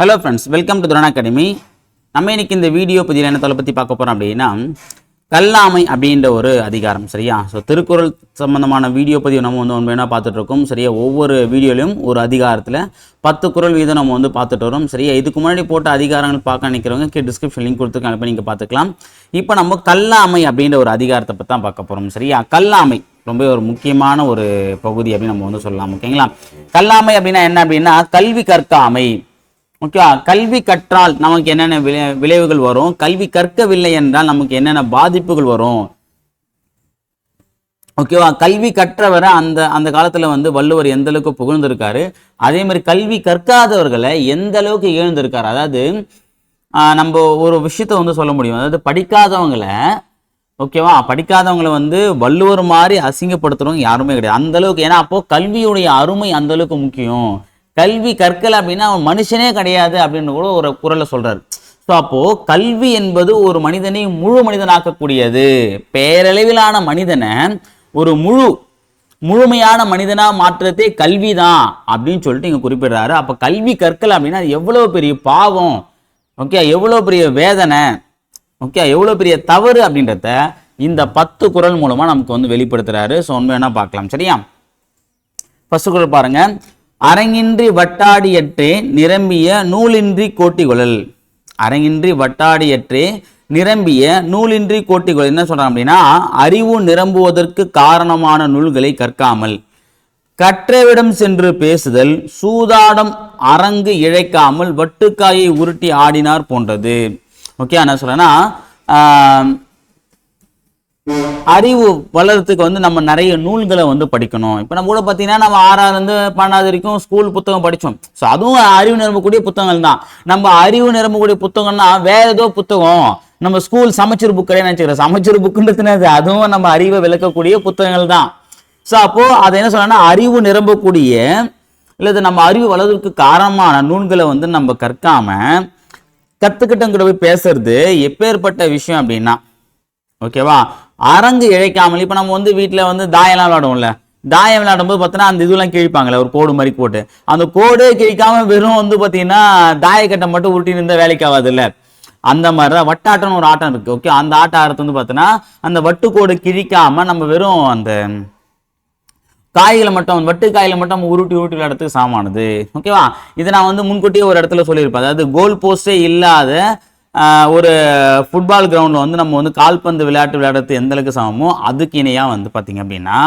Hello friends welcome to துரணா academy நம்ம இன்னைக்கு இந்த வீடியோ பதிவில் என்ன தொலை பற்றி பார்க்க போகிறோம் அப்படின்னா கல்லாமை அப்படின்ற ஒரு அதிகாரம் சரியா? ஸோ திருக்குறள் சம்பந்தமான வீடியோ பதிவு நம்ம வந்து ஒன்று வேணால் பார்த்துட்டு இருக்கோம் சரியா? ஒவ்வொரு வீடியோலையும் ஒரு அதிகாரத்தில் பத்து குரல் வீதம் நம்ம வந்து பார்த்துட்டு வரோம் சரியா? இதுக்கு முன்னாடி போட்ட அதிகாரங்கள் பார்க்க நினைக்கிறவங்க கே டிஸ்கிரிப்ஷன் லிங்க் கொடுத்துருக்காங்க அனுப்பி நீங்கள் பார்த்துக்கலாம். இப்போ நம்ம கல்லாமை அப்படின்ற ஒரு அதிகாரத்தை பற்றி தான் பார்க்க போகிறோம் சரியா? கல்லாமை ரொம்ப ஒரு முக்கியமான ஒரு பகுதி அப்படின்னு நம்ம வந்து சொல்லலாம் ஓகேங்களா கல்லாமை அப்படின்னா என்ன அப்படின்னா கல்வி கற்காமை. ஓகேவா கல்வி கற்றால் நமக்கு என்னென்ன விளை விளைவுகள் வரும்? கல்வி கற்கவில்லை என்றால் நமக்கு என்னென்ன பாதிப்புகள் வரும்? ஓகேவா கல்வி கற்றவரை அந்த அந்த காலத்தில் வந்து வள்ளுவர் எந்த அளவுக்கு புகழ்ந்திருக்காரு? அதே மாதிரி கல்வி கற்காதவர்களை எந்த அளவுக்கு எழுந்திருக்காரு? அதாவது நம்ம ஒரு விஷயத்த வந்து சொல்ல முடியும். அதாவது படிக்காதவங்களை ஓகேவா படிக்காதவங்களை வந்து வள்ளுவர் மாதிரி அசிங்கப்படுத்துறவங்க யாருமே கிடையாது. அந்த அளவுக்கு ஏன்னா அப்போ கல்வியுடைய அருமை அந்த அளவுக்கு முக்கியம். கல்வி கற்கலை அப்படின்னா அவன் மனுஷனே கிடையாது அப்படின்னு கூட ஒரு குரலை சொல்கிறார் ஸோ அப்போது கல்வி என்பது ஒரு மனிதனை முழு மனிதனாக்கக்கூடியது. பேரளவிலான மனிதனை ஒரு முழு முழுமையான மனிதனாக மாற்றுறதே கல்வி தான் அப்படின்னு சொல்லிட்டு இங்கே குறிப்பிடுறாரு. அப்போ கல்வி கற்கலை அப்படின்னா அது எவ்வளோ பெரிய பாவம்? ஓகே எவ்வளோ பெரிய வேதனை? ஓகே எவ்வளோ பெரிய தவறு அப்படின்றத இந்த பத்து குறள் மூலமாக நமக்கு வந்து வெளிப்படுத்துகிறாரு ஸோ ஒன்று வேணா பார்க்கலாம். சரியா? ஃபஸ்ட்டு குரல் பாருங்கள் அரங்கின்றி வட்டாடியற்றே நிரம்பிய நூலின்றி கோட்டிகுழல். அரங்கின்றி வட்டாடியற்றே நிரம்பிய நூலின்றி கோட்டிகுழல் என்ன சொல்கிறான் அப்படின்னா அறிவு நிரம்புவதற்கு காரணமான நூல்களை கற்காமல். கற்றவிடம் சென்று பேசுதல் சூதாடம் அரங்கு இழைக்காமல் வட்டுக்காயை உருட்டி ஆடினார் போன்றது. ஓகே என்ன சொல்கிறேன்னா அறிவு வளர்றதுக்கு வந்து நம்ம நிறைய நூல்களை வந்து படிக்கணும். இப்போ நம்ம கூட பார்த்தீங்கன்னா நம்ம ஆறாவது பன்னெண்டாவது வரைக்கும் ஸ்கூல் புத்தகம் படித்தோம் ஸோ அதுவும் அறிவு நிரம்பக்கூடிய புத்தகங்கள் தான். நம்ம அறிவு நிரம்பக்கூடிய புத்தகம்னா வேற ஏதோ புத்தகம். நம்ம ஸ்கூல் சமச்சீர் புக் கிடையாது நினச்சிக்கிறோம். சமச்சீர் புக்குன்றது அதுவும் நம்ம அறிவை விளக்கக்கூடிய புத்தகங்கள் தான். ஸோ அப்போ அதை என்ன சொல்லணும்னா அறிவு நிரம்பக்கூடிய இல்லை நம்ம அறிவு வளர்வதற்கு காரணமான நூல்களை வந்து நம்ம கற்காம கற்றுக்கிட்டங்கிட்ட போய் பேசுறது எப்பேற்பட்ட விஷயம் அப்படின்னா ஓகேவா அரங்கு இழைக்காமல் இப்போ நம்ம வந்து வீட்டில் வந்து தாயம்லாம் விளாடுவோம்ல தாயம் விளையாடும்போது பார்த்தீங்கன்னா அந்த இதெல்லாம் கிழிப்பாங்களே ஒரு கோடு மாதிரி போட்டு. அந்த கோடே கிழிக்காம வெறும் வந்து பார்த்தீங்கன்னா தாயக்கட்டை மட்டும் உருட்டி இருந்தால் வேலைக்கு ஆகாதுல்ல. அந்த மாதிரி தான் வட்டாட்டம்னு ஒரு ஆட்டம் இருக்குது ஓகே அந்த ஆட்ட ஆடுறது வந்து பார்த்தீங்கன்னா அந்த வட்டுக்கோடு கிழிக்காம நம்ம வெறும் அந்த காய்களை மட்டும் வட்டு காய்களை மட்டும் நம்ம உருட்டி உருட்டி விளையாடுறதுக்கு சாமானது ஓகேவா இதை நான் வந்து முன்கூட்டியே ஒரு இடத்துல சொல்லியிருப்பேன். அதாவது கோல் போஸ்டே இல்லாத ஒரு ஃபுட்பால் கிரவுண்டில் வந்து நம்ம வந்து கால்பந்து விளையாட்டு விளையாடுறது எந்த அளவுக்கு சமமோ அதுக்கு இணையாக வந்து பார்த்திங்க அப்படின்னா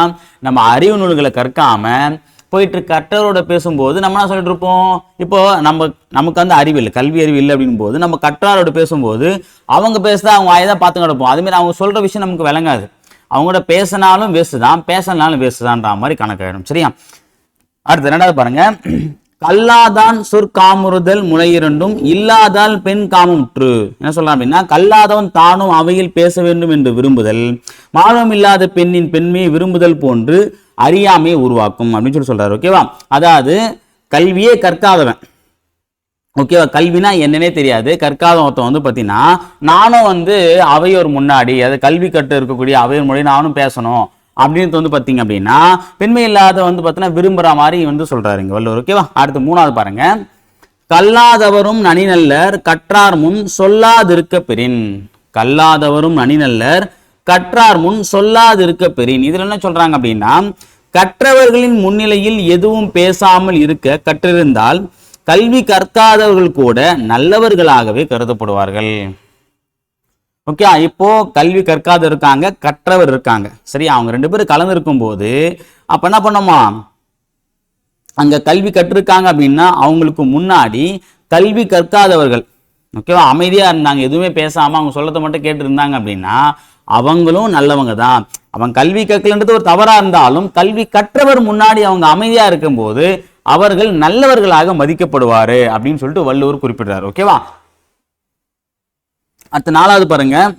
நம்ம அறிவு நூல்களை கற்காம போயிட்டு கற்றவரோட பேசும்போது நம்ம என்ன சொல்லிட்டு இருப்போம்? இப்போ நம்ம நமக்கு வந்து அறிவு இல்லை கல்வி அறிவு இல்லை அப்படின் போது நம்ம கற்றாரோட பேசும்போது அவங்க பேசுதான் அவங்க வாயை தான் பார்த்து கிடப்போம். அதுமாரி அவங்க சொல்கிற விஷயம் நமக்கு விளங்காது. அவங்களோட பேசினாலும் வேஸ்ட் தான் பேசினாலும் வேஸ்ட் தான்ன்ற மாதிரி கணக்காயிடும் சரியா? அடுத்து ரெண்டாவது பாருங்க. கல்லாதான் சொற்காமுறுதல் முளையிரண்டும் இல்லாதால் பெண் காமுற்று. என்ன சொல்லலாம் அப்படின்னா கல்லாதவன் தானும் அவையில் பேச வேண்டும் என்று விரும்புதல் மானம் இல்லாத பெண்ணின் பெண்மையை விரும்புதல் போன்று அறியாமையை உருவாக்கும் அப்படின்னு சொல்லி சொல்றாரு ஓகேவா அதாவது கல்வியே கற்காதவன். ஓகேவா கல்வினா என்னன்னே தெரியாது. கற்காத ஒருத்தன் வந்து பார்த்தீங்கன்னா நானும் வந்து அவையோர் முன்னாடி அது கல்வி கற்று இருக்கக்கூடிய அவையோர் மொழி நானும் பேசணும். அப்படின்னு வந்து பார்த்தீங்க அப்படின்னா பெண்மை இல்லாத வந்து பார்த்தீங்கன்னா விரும்புகிற மாதிரி வந்து சொல்கிறாரு இங்கே வள்ளுவர். ஓகேவா அடுத்து மூணாவது பாருங்க. கல்லாதவரும் நனிநல்லர் கற்றார் முன் சொல்லாதிருக்க பெறின். கல்லாதவரும் நனிநல்லர் கற்றார் முன் சொல்லாதிருக்க பெறின். இதில் என்ன சொல்றாங்க அப்படின்னா கற்றவர்களின் முன்னிலையில் எதுவும் பேசாமல் இருக்க கற்றிருந்தால் கல்வி கற்காதவர்கள் கூட நல்லவர்களாகவே கருதப்படுவார்கள். ஓகே இப்போ கல்வி கற்காத இருக்காங்க கற்றவர் இருக்காங்க. சரி அவங்க ரெண்டு பேரும் கலந்துருக்கும் போது அப்ப என்ன பண்ணுமா? அங்க கல்வி கற்றிருக்காங்க அப்படின்னா அவங்களுக்கு முன்னாடி கல்வி கற்காதவர்கள் ஓகேவா அமைதியா இருந்தாங்க எதுவுமே பேசாம அவங்க சொல்லத்தை மட்டும் கேட்டு இருந்தாங்க அப்படின்னா அவங்களும் நல்லவங்க தான். அவன் கல்வி கற்கலன்றது ஒரு தவறா இருந்தாலும் கல்வி கற்றவர் முன்னாடி அவங்க அமைதியா இருக்கும்போது அவர்கள் நல்லவர்களாக மதிக்கப்படுவாரு அப்படின்னு சொல்லிட்டு வள்ளுவர் குறிப்பிடுறாரு ஓகேவா? அடுத்த நாலாவது பாருங்க.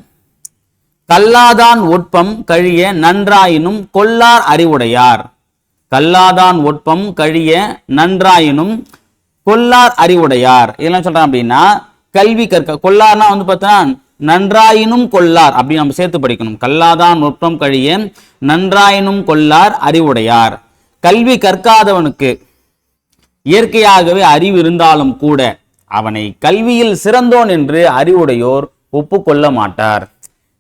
கல்லாதான் ஒட்பம் கழிய நன்றாயினும் கொல்லார் அறிவுடையார். கல்லாதான் ஒட்பம் கழிய நன்றாயினும் கொல்லார் அறிவுடையார். இதெல்லாம் சொல்றான் அப்படின்னா கல்வி கற்க கொல்லார்னா வந்து பார்த்தா நன்றாயினும் கொல்லார் அப்படின்னு நம்ம சேர்த்து படிக்கணும். கல்லாதான் ஒட்பம் கழிய நன்றாயினும் கொல்லார் அறிவுடையார். கல்வி கற்காதவனுக்கு இயற்கையாகவே அறிவு இருந்தாலும் கூட அவனை கல்வியில் சிறந்தோன் என்று அறிவுடையோர் ஒப்புக்கொள்ள மாட்டார்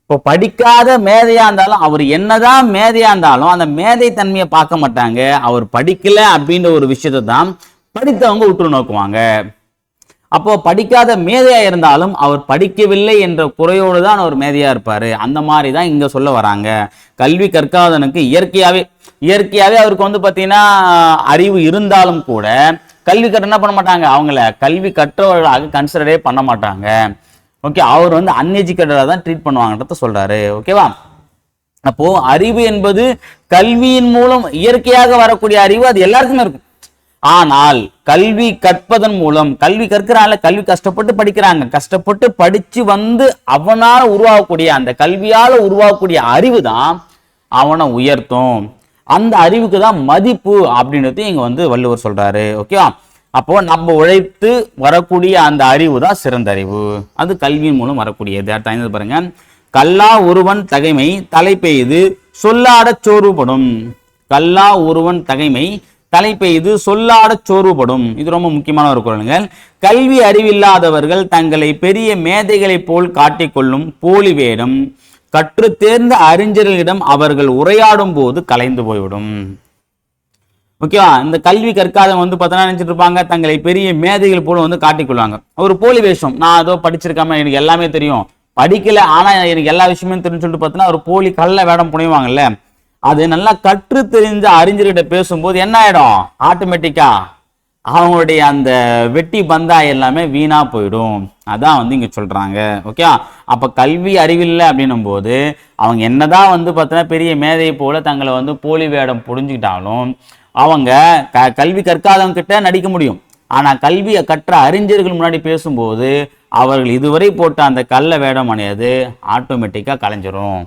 இப்போ படிக்காத மேதையா இருந்தாலும் அவர் என்னதான் மேதையா இருந்தாலும் அந்த மேதை தன்மையை பார்க்க மாட்டாங்க. அவர் படிக்கல அப்படின்ற ஒரு விஷயத்தை தான் படித்தவங்க உற்று நோக்குவாங்க. அப்போ படிக்காத மேதையா இருந்தாலும் அவர் படிக்கவில்லை என்ற குறையோடு தான் அவர் மேதையா இருப்பாரு. அந்த மாதிரி தான் இங்க சொல்ல வராங்க. கல்வி கற்காதவனுக்கு இயற்கையாவே இயற்கையாவே அவருக்கு வந்து பார்த்தீங்கன்னா அறிவு இருந்தாலும் கூட கல்வி கற்று என்ன பண்ண மாட்டாங்க? அவங்கள கல்வி கற்றவர்களாக கன்சிடரே பண்ண மாட்டாங்க. ஓகே அவர் வந்து அன்எஜுகேட்டடாக தான் ட்ரீட் பண்ணுவாங்கன்றத சொல்கிறாரு ஓகேவா அப்போ அறிவு என்பது கல்வியின் மூலம் இயற்கையாக வரக்கூடிய அறிவு அது எல்லாருக்குமே இருக்கும். ஆனால் கல்வி கற்பதன் மூலம் கல்வி கற்கிறாங்கள கல்வி கஷ்டப்பட்டு படிக்கிறாங்க. கஷ்டப்பட்டு படிச்சு வந்து அவனால் உருவாகக்கூடிய அந்த கல்வியால் உருவாகக்கூடிய அறிவு தான் அவனை உயர்த்தும். அந்த அறிவுக்கு தான் மதிப்பு அப்படின்றது இங்க வந்து வள்ளுவர் சொல்றாரு. ஓகேவா அப்போ நம்ம உழைத்து வரக்கூடிய அந்த அறிவு தான் சிறந்த அறிவு அது கல்வியின் மூலம் வரக்கூடியது. அடுத்த ஐந்தாவது பாருங்க. கல்லா ஒருவன் தகைமை தலை பெய்து சொல்லாடச் சோர்வுபடும். கல்லா ஒருவன் தகைமை தலை பெய்து சொல்லாடச் சோர்வுபடும். இது ரொம்ப முக்கியமான ஒரு குரலுங்கள் கல்வி அறிவில்லாதவர்கள் தங்களை பெரிய மேதைகளைப் போல் காட்டிக்கொள்ளும் போலி வேடம். கற்று தேர்ந்த அறிஞர்களிடம் அவர்கள் உரையாடும் போது கலைந்து போய்விடும். ஓகேவா? இந்த கல்வி கற்காதவங்க வந்து பார்த்தோன்னா நினச்சிட்டு இருப்பாங்க தங்களை பெரிய மேதைகள் போல வந்து காட்டிக்கொள்வாங்க. ஒரு போலி வேஷம் நான் ஏதோ படிச்சிருக்காம எனக்கு எல்லாமே தெரியும். படிக்கல ஆனால் எனக்கு எல்லா விஷயமும் தெரியும் சொல்லிட்டு பார்த்தோன்னா ஒரு போலி கல்ல வேடம் புனைவாங்கல்ல. அது நல்லா கற்று தெரிஞ்ச அறிஞர்கிட்ட பேசும்போது என்ன ஆயிடும்? ஆட்டோமேட்டிக்கா அவங்களுடைய அந்த வெட்டி பந்தா எல்லாமே வீணா போயிடும். அதான் வந்து இங்க சொல்றாங்க. ஓகே அப்ப கல்வி அறிவில்லை அப்படின்னும் போது அவங்க என்னதான் வந்து பார்த்தோன்னா பெரிய மேதையை போல தங்களை வந்து போலி வேடம் புரிஞ்சுக்கிட்டாலும் அவங்க க கல்வி கற்காதவங்க கிட்ட நடிக்க முடியும். ஆனால் கல்வியை கற்ற அறிஞர்கள் முன்னாடி பேசும்போது அவர்கள் இதுவரை போட்ட அந்த கள்ள வேடம் அணையது ஆட்டோமேட்டிக்காக கலைஞ்சிரும்.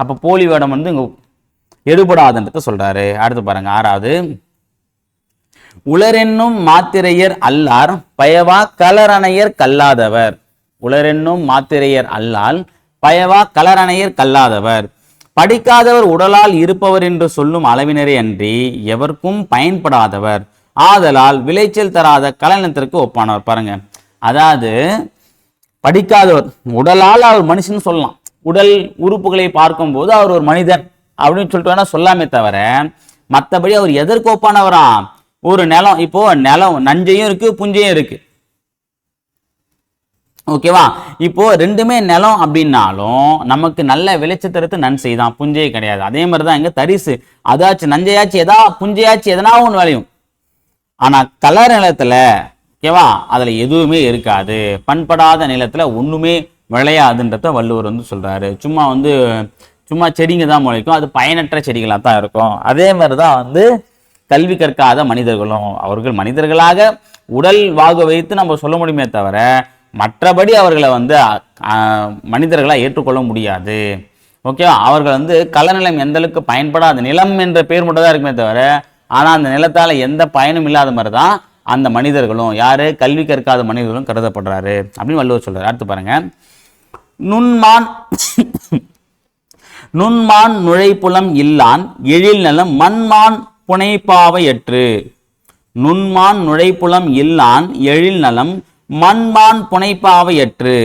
அப்போ போலி வேடம் வந்து இங்கே எடுபடாதுன்றத சொல்கிறாரு அடுத்து பாருங்க ஆறாவது. உளரென்னும் மாத்திரையர் அல்லார் பயவா கலரணையர் கல்லாதவர். உளரென்னும் மாத்திரையர் அல்லால் பயவா கலரணையர் கல்லாதவர். படிக்காதவர் உடலால் இருப்பவர் என்று சொல்லும் அளவினரே அன்றி எவர்க்கும் பயன்படாதவர். ஆதலால் விளைச்சல் தராத கலனத்திற்கு ஒப்பானவர். பாருங்க. அதாவது படிக்காதவர் உடலால் அவர் மனுஷன் சொல்லலாம். உடல் உறுப்புகளை பார்க்கும்போது அவர் ஒரு மனிதன் அப்படின்னு சொல்லிட்டு வேணா சொல்லாமே தவிர மற்றபடி அவர் எதற்கு ஒப்பானவரா? ஒரு நிலம் இப்போ நிலம் நஞ்சையும் இருக்கு புஞ்சையும் இருக்கு. ஓகேவா? இப்போ ரெண்டுமே நிலம் அப்படின்னாலும் நமக்கு நல்ல விளைச்சத்தரத்து நன்சை தான் புஞ்சை கிடையாது. அதே மாதிரி தான் இங்கே தரிசு. அதாச்சும் நஞ்சையாச்சு எதா புஞ்சையாச்சு எதனா ஒன்று விளையும். ஆனால் கலர் நிலத்தில் ஓகேவா? அதில் எதுவுமே இருக்காது. பண்படாத நிலத்தில் ஒன்றுமே விளையாதுன்றத வள்ளுவர் வந்து சொல்கிறாரு சும்மா வந்து சும்மா செடிங்க தான் முளைக்கும். அது பயனற்ற செடிகளாக தான் இருக்கும். அதே மாதிரி தான் வந்து கல்வி கற்காத மனிதர்களும் அவர்கள் மனிதர்களாக உடல் வாகு வைத்து நம்ம சொல்ல முடியுமே தவிர மற்றபடி அவர்களை வந்து மனிதர்களாக ஏற்றுக்கொள்ள முடியாது. ஓகேவா அவர்கள் வந்து கலநிலம் எந்த அளவுக்கு பயன்படாத நிலம் என்ற பேர் மட்டும் தான் இருக்குமே தவிர ஆனால் அந்த நிலத்தால் எந்த பயனும் இல்லாத மாதிரி தான் அந்த மனிதர்களும் யார்? கல்வி கற்காத மனிதர்களும் கருதப்படுறாரு அப்படின்னு வள்ளுவர் சொல்கிறார் அடுத்து பாருங்க. நுண்மான் நுண்மான் நுழைப்புலம் இல்லான் எழில் நலம் மண்மான் புனைப்பாவையற்று. நுண்மான் நுழைப்புலம் இல்லான் எழில் நலம் மண்மான் புனைப்பாவையற்று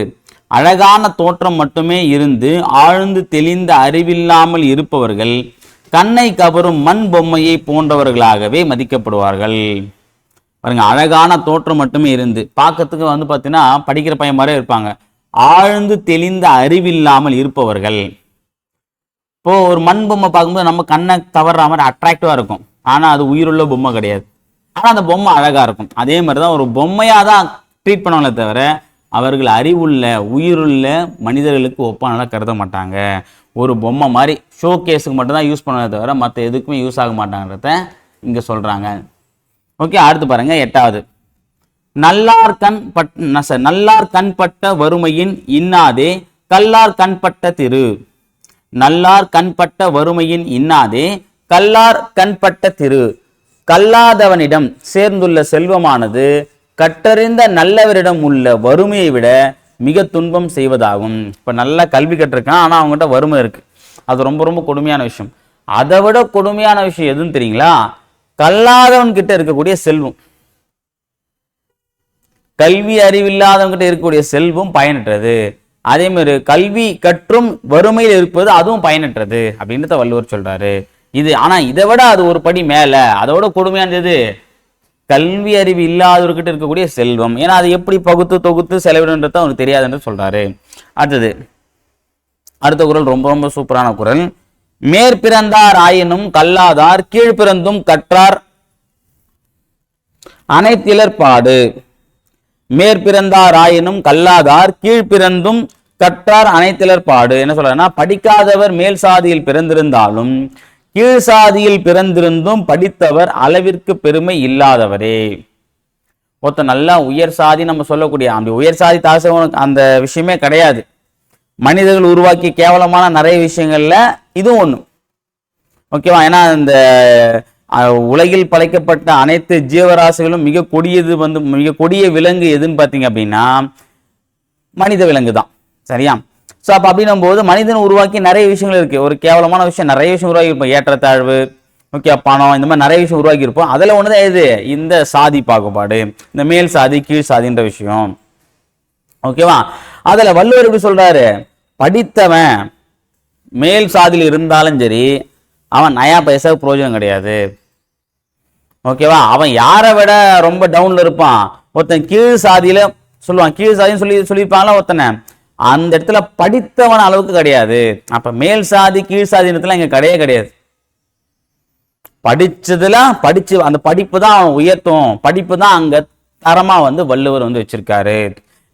அழகான தோற்றம் மட்டுமே இருந்து ஆழ்ந்து தெளிந்த அறிவில்லாமல் இருப்பவர்கள் கண்ணை கவரும் மண் பொம்மையை போன்றவர்களாகவே மதிக்கப்படுவார்கள். பாருங்க அழகான தோற்றம் மட்டுமே இருந்து பார்க்கறதுக்கு வந்து பார்த்தீங்கன்னா படிக்கிற பையன் மாதிரி இருப்பாங்க. ஆழ்ந்து தெளிந்த அறிவில்லாமல் இருப்பவர்கள். இப்போ ஒரு மண் பொம்மை பார்க்கும்போது நம்ம கண்ணை கவர்ற மாதிரி அட்ராக்டிவா இருக்கும். ஆனா அது உயிருள்ள பொம்மை கிடையாது. ஆனா அந்த பொம்மை அழகா இருக்கும். அதே மாதிரி தான் ஒரு பொம்மையா தான் ட்ரீட் பண்ணுவாங்களே தவிர அவர்கள் அறிவுள்ள உயிருள்ள மனிதர்களுக்கு ஒப்பானதாக கருத மாட்டாங்க. ஒரு பொம்மை மாதிரி ஷோ கேஸுக்கு மட்டும்தான் யூஸ் பண்ணுவதை தவிர மற்ற எதுக்குமே யூஸ் ஆக மாட்டாங்கிறத இங்கே சொல்கிறாங்க ஓகே அடுத்து பாருங்கள் எட்டாவது. நல்லார் கண் பட் சார் sorry, நல்லார் கண்பட்ட வறுமையின் இன்னாதே கல்லார் கண்பட்ட திரு. நல்லார் கண்பட்ட வறுமையின் இன்னாதே கல்லார் கண்பட்ட திரு. கல்லாதவனிடம் சேர்ந்துள்ள செல்வமானது கற்றறிந்த நல்லவரிடம் உள்ள வறுமையை விட மிக துன்பம் செய்வதாகும். இப்போ நல்லா கல்வி கற்றுருக்கான் ஆனால் அவங்ககிட்ட வறுமை இருக்குது அது ரொம்ப ரொம்ப கொடுமையான விஷயம். அதை விட கொடுமையான விஷயம் எதுன்னு தெரியுங்களா? கல்லாதவன் கிட்ட இருக்கக்கூடிய செல்வம். கல்வி அறிவில்லாதவங்கிட்ட இருக்கக்கூடிய செல்வம் பயனற்றது. அதே மாதிரி கல்வி கற்றும் வறுமையில் இருப்பது அதுவும் பயனற்றது அப்படின்றத வள்ளுவர் சொல்றாரு. இது ஆனா இதை விட அது ஒரு படி மேல. அதோட கொடுமையானது கல்வி அறிவு இல்லாதவர்கிட்ட இருக்கக்கூடிய செல்வம். ஏன்னா அதை எப்படி பகுத்து தொகுத்து செலவிடுன்றது அவனுக்கு தெரியாதுன்னு சொல்றாரு. அடுத்தது அடுத்த குரல் ரொம்ப ரொம்ப சூப்பரான குரல். மேற்பிறந்தார் ஆயினும் கல்லாதார் கீழ்பிறந்தும் கற்றார் அனைத்திலர் பாடு. மேற்பிறந்தார் ஆயினும் கல்லாதார் கீழ்பிறந்தும் கற்றார் அனைத்திலர் பாடு. என்ன சொல்றாருன்னா படிக்காதவர் மேல் சாதியில் பிறந்திருந்தாலும் கீழ் சாதியில் பிறந்திருந்தும் படித்தவர் அளவிற்கு பெருமை இல்லாதவரே. ஒருத்தன் நல்லா உயர் சாதி நம்ம சொல்லக்கூடிய அப்படி உயர் சாதி தாசவனுக்கு அந்த விஷயமே கிடையாது. மனிதர்கள் உருவாக்கி கேவலமான நிறைய விஷயங்கள்ல இதுவும் ஒன்று ஓகேவா? ஏன்னா இந்த உலகில் படைக்கப்பட்ட அனைத்து ஜீவராசிகளும் மிக கொடியது வந்து மிக கொடிய விலங்கு எதுன்னு பார்த்தீங்க அப்படின்னா மனித விலங்கு தான் சரியா? ஸோ அப்போ அப்படின்னும் போது மனிதன் உருவாக்கி நிறைய விஷயங்கள் இருக்குது ஒரு கேவலமான விஷயம் நிறைய விஷயம் உருவாக்கியிருப்போம் ஏற்றத்தாழ்வு ஓகே பணம் இந்த மாதிரி நிறைய விஷயம் உருவாக்கியிருப்போம் அதில் ஒன்று தான் எது? இந்த சாதி பாகுபாடு இந்த மேல் சாதி கீழ் சாதின்ற விஷயம். ஓகேவா அதில் வள்ளுவர் எப்படி சொல்கிறாரு படித்தவன் மேல் சாதியில் இருந்தாலும் சரி அவன் நயா பைசாவுக்கு பிரயோஜனம் கிடையாது. ஓகேவா அவன் யாரை விட ரொம்ப டவுனில் இருப்பான்? ஒருத்தன் கீழ் சாதியில் சொல்லுவான். கீழ் சாதின்னு சொல்லி சொல்லியிருப்பாங்களா ஒருத்தனை. அந்த இடத்துல படித்தவன் அளவுக்கு கிடையாது. அப்ப மேல் சாதி கீழ் சாதினத்துல இங்க கிடையவே கிடையாது. படிச்சதுல படிச்சு அந்த படிப்பு தான் உயர்த்தும். படிப்பு தான் அங்க தரமா வந்து வள்ளுவர் வந்து வச்சிருக்காரு.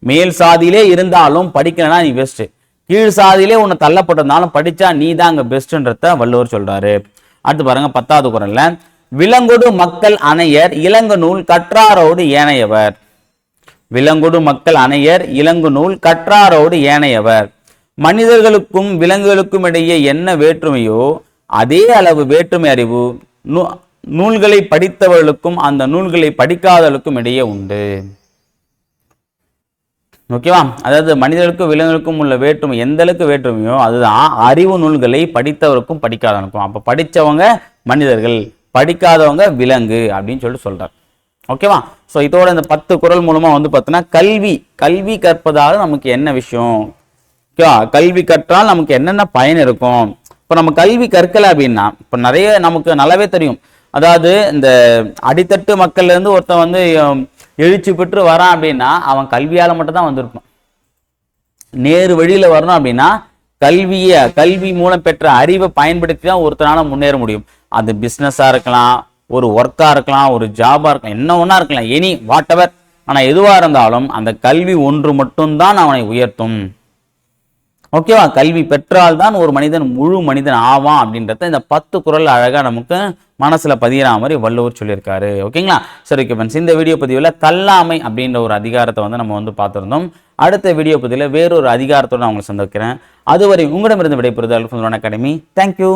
மேல் சாதியிலே இருந்தாலும் படிக்கலைன்னா நீ பெஸ்ட் கீழ் சாதியிலே உன்னை தள்ளப்பட்டிருந்தாலும் படிச்சா நீ தான் அங்க பெஸ்ட்ன்றத வள்ளுவர் சொல்றாரு. அடுத்து பாருங்க பத்தாவது குரல்ல விலங்கொடு மக்கள் அணையர் இளங்க நூல் கற்றாரோடு ஏனையவர். விலங்கொடு மக்கள் அணையர் இளங்கு நூல் கற்றாரோடு ஏனையவர். மனிதர்களுக்கும் விலங்குகளுக்கும் இடையே என்ன வேற்றுமையோ அதே அளவு வேற்றுமை அறிவு நூ- நூல்களை படித்தவர்களுக்கும் அந்த நூல்களை படிக்காதவர்களுக்கும் இடையே உண்டு. ஓகேவா? அதாவது மனிதர்களுக்கும் விலங்குகளுக்கும் உள்ள வேற்றுமை எந்த அளவுக்கு வேற்றுமையோ அதுதான் அறிவு நூல்களை படித்தவருக்கும் படிக்காதவனுக்கும் அப்ப படிச்சவங்க மனிதர்கள் படிக்காதவங்க விலங்கு அப்படின்னு சொல்லிட்டு சொல்றார். ஓகேவா? ஸோ இதோட இந்த பத்து குறள் மூலமாக வந்து பார்த்தோன்னா கல்வி கல்வி கற்பதால் நமக்கு என்ன விஷயம்? ஓகேவா? கல்வி கற்றால் நமக்கு என்னென்ன பயன் இருக்கும்? இப்போ நம்ம கல்வி கற்கலை அப்படின்னா இப்போ நிறைய நமக்கு நல்லாவே தெரியும். அதாவது இந்த அடித்தட்டு மக்கள்லேருந்து ஒருத்தன் வந்து எழுச்சி பெற்று வரான் அப்படின்னா அவன் கல்வியால் மட்டும்தான் வந்திருப்பான். நேரு வழியில் வரணும் அப்படின்னா கல்வியை கல்வி மூலம் பெற்ற அறிவை பயன்படுத்தி தான் ஒருத்தனால முன்னேற முடியும். அது பிஸ்னஸாக இருக்கலாம் ஒரு ஒர்க்காக இருக்கலாம் ஒரு ஜாபாக இருக்கலாம் என்ன ஒன்றா இருக்கலாம் எனி வாட் எவர் ஆனால் எதுவாக இருந்தாலும் அந்த கல்வி ஒன்று மட்டும்தான் அவனை உயர்த்தும். ஓகேவா கல்வி பெற்றால் தான் ஒரு மனிதன் முழு மனிதன் ஆவான் அப்படின்றத இந்த பத்து குறள் அழகாக நமக்கு மனசில் பதிகிற மாதிரி வள்ளுவர் சொல்லியிருக்காரு. ஓகேங்களா சரி ஓகே ஃப்ரெண்ட்ஸ் இந்த வீடியோ பதிவில் தள்ளாமை அப்படின்ற ஒரு அதிகாரத்தை வந்து நம்ம வந்து பார்த்துருந்தோம். அடுத்த வீடியோ பதிவில் வேறொரு அதிகாரத்தோட நான் உங்களை சந்திக்கிறேன். அதுவரை உங்களிடமிருந்து விடைபெறுதல் அல்ஃபுன் அகாடமி. தேங்க்யூ